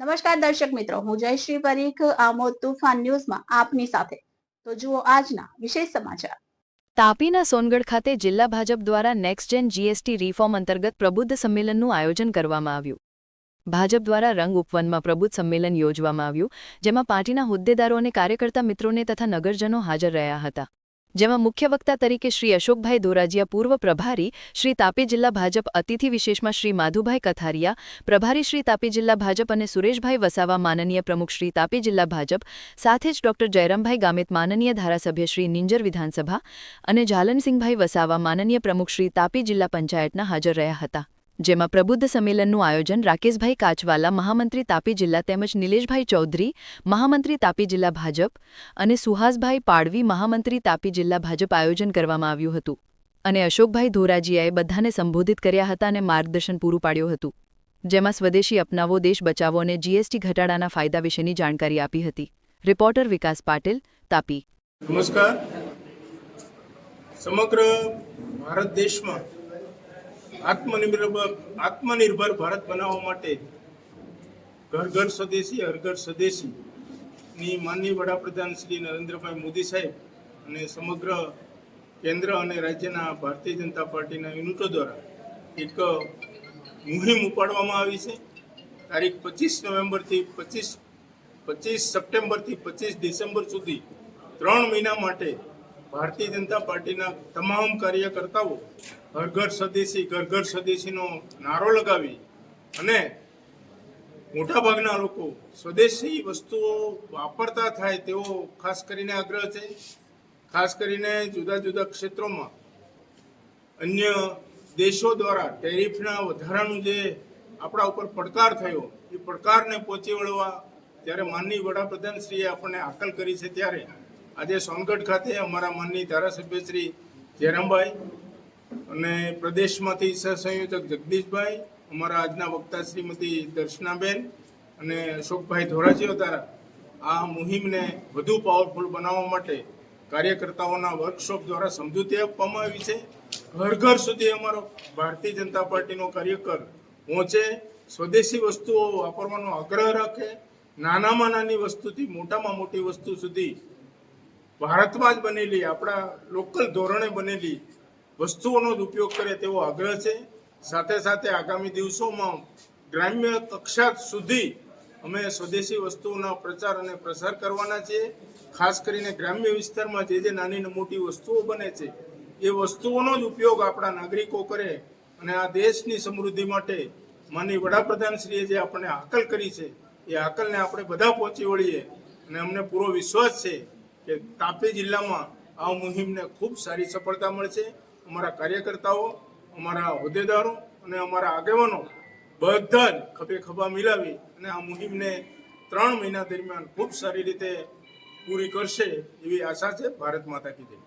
નમસ્કાર દર્શક મિત્રો, હું જયશ્રી પરીખ, આમોદ તુફાન ન્યૂઝમાં આપની સાથે. તો જુઓ આજના વિશેષ સમાચાર. તાપીના સોનગઢ ખાતે જિલ્લા ભાજપ દ્વારા નેક્સ્ટ જેન જીએસટી રિફોર્મ અંતર્ગત પ્રબુદ્ધ સંમેલનનું આયોજન કરવામાં આવ્યું. ભાજપ દ્વારા રંગ ઉપવનમાં પ્રબુદ્ધ સંમેલન યોજવામાં આવ્યું, જેમાં પાર્ટીના હોદ્દેદારો અને કાર્યકર્તા મિત્રોને તથા નગરજનો હાજર રહ્યા હતા. જેમાં મુખ્ય વક્તા તરીકે શ્રી અશોકભાઈ દોરાજીયા પૂર્વ પ્રભારી શ્રી તાપી જિલ્લા ભાજપ, અતિથિ વિશેષમાં શ્રી માધુભાઈ કથારિયા, પ્રભારી શ્રી તાપી જિલ્લા ભાજપ અને સુરેશભાઈ વસાવા, માનનીય પ્રમુખ શ્રી તાપી જિલ્લા ભાજપ, સાથે જ ડોક્ટર જયરામભાઈ ગામિત, માનનીય ધારાસભ્ય શ્રી નિંજર વિધાનસભા અને જાલનસિંહભાઈ વસાવા, માનનીય પ્રમુખ શ્રી તાપી જિલ્લા પંચાયતના હાજર રહ્યા હતા. જેમાં પ્રબુદ્ધ સંમેલનનું આયોજન રાકેશભાઈ કાચવાલા, મહામંત્રી તાપી જિલ્લા તેમજ નિલેશભાઈ ચૌધરી, મહામંત્રી તાપી જિલ્લા ભાજપ અને સુહાસભાઈ પાડવી, મહામંત્રી તાપી જિલ્લા ભાજપ આયોજન કરવામાં આવ્યું હતું. અને અશોકભાઈ ધોરાજીયાએ બધાને સંબોધિત કર્યા હતા અને માર્ગદર્શન પૂરું પાડ્યું હતું. જેમાં સ્વદેશી અપનાવો, દેશ બચાવો અને જીએસટી ઘટાડાના ફાયદા વિશેની જાણકારી આપી હતી. રિપોર્ટર વિકાસ પાટીલ, તાપી. નમસ્કાર. સમગ્ર ભારત દેશમાં આત્મનિર્ભર આત્મનિર્ભર ભારત બનાવવા માટે ઘર ઘર સ્વદેશી હર ઘર સ્વદેશી ની માનનીય વડાપ્રધાન શ્રી નરેન્દ્રભાઈ મોદી સાહેબ અને સમગ્ર કેન્દ્ર અને રાજ્યના ભારતીય જનતા પાર્ટીના યુનિટો દ્વારા એક મુહિમ ઉપાડવામાં આવી છે. તારીખ પચીસ નવેમ્બરથી પચીસ પચીસ સપ્ટેમ્બરથી પચીસ ડિસેમ્બર સુધી ત્રણ મહિના માટે ભારતીય જનતા પાર્ટીના તમામ કાર્યકર્તાઓ ઘર ઘર સ્વદેશી ઘર ઘર સ્વદેશીનો નારો લગાવી અને મોટાભાગના લોકો સ્વદેશી વસ્તુઓ વાપરતા થાય તેવો ખાસ કરીને આગ્રહ છે. ખાસ કરીને જુદા જુદા ક્ષેત્રોમાં અન્ય દેશો દ્વારા ટેરિફના વધારાનું જે આપણા ઉપર પડકાર થયો, એ પડકારને પહોંચી વળવા જ્યારે માનનીય વડાપ્રધાનશ્રીએ આપણને આકલ કરી છે ત્યારે આજે સોનગઢ ખાતે અમારા મનની ધારાસભ્ય શ્રી જયરામભાઈ અને પ્રદેશમાંથી સહસંયોજક જગદીશભાઈ, અમારા આજના વક્તા શ્રીમતી દર્શનાબેન અને અશોકભાઈ ધોરાજીઓ દ્વારા આ મુહિમને વધુ પાવરફુલ બનાવવા માટે કાર્યકર્તાઓના વર્કશોપ દ્વારા સમજૂતી આપવામાં આવી છે. ઘર ઘર સુધી અમારો ભારતીય જનતા પાર્ટીનો કાર્યકર પહોંચે, સ્વદેશી વસ્તુઓ વાપરવાનો આગ્રહ રાખે, નાનામાં નાની વસ્તુથી મોટામાં મોટી વસ્તુ સુધી ભારતમાં જ બનેલી, આપણા લોકલ ધોરણે બનેલી વસ્તુઓનો જ ઉપયોગ કરે તેવો આગ્રહ છે. સાથે સાથે આગામી દિવસોમાં ગ્રામ્ય કક્ષા સુધી અમે સ્વદેશી વસ્તુઓના પ્રચાર અને પ્રસાર કરવાના છીએ. ખાસ કરીને ગ્રામ્ય વિસ્તારમાં જે જે નાની મોટી વસ્તુઓ બને છે, એ વસ્તુઓનો જ ઉપયોગ આપણા નાગરિકો કરે અને આ દેશની સમૃદ્ધિ માટે માનની વડાપ્રધાનશ્રીએ જે આપણને હાકલ કરી છે, એ હાકલને આપણે બધા પહોંચી વળીએ અને અમને પૂરો વિશ્વાસ છે. કે તાપી જિલ્લામાં આ મુહિમને ખૂબ સારી સફળતા મળશે. અમારા કાર્યકર્તાઓ, અમારા હોદ્દેદારો અને અમારા આગેવાનો બધા જ ખભે ખભા મિલાવી અને આ મુહિમને ત્રણ મહિના દરમિયાન ખૂબ સારી રીતે પૂરી કરશે એવી આશા છે ભારત માતા કી જય.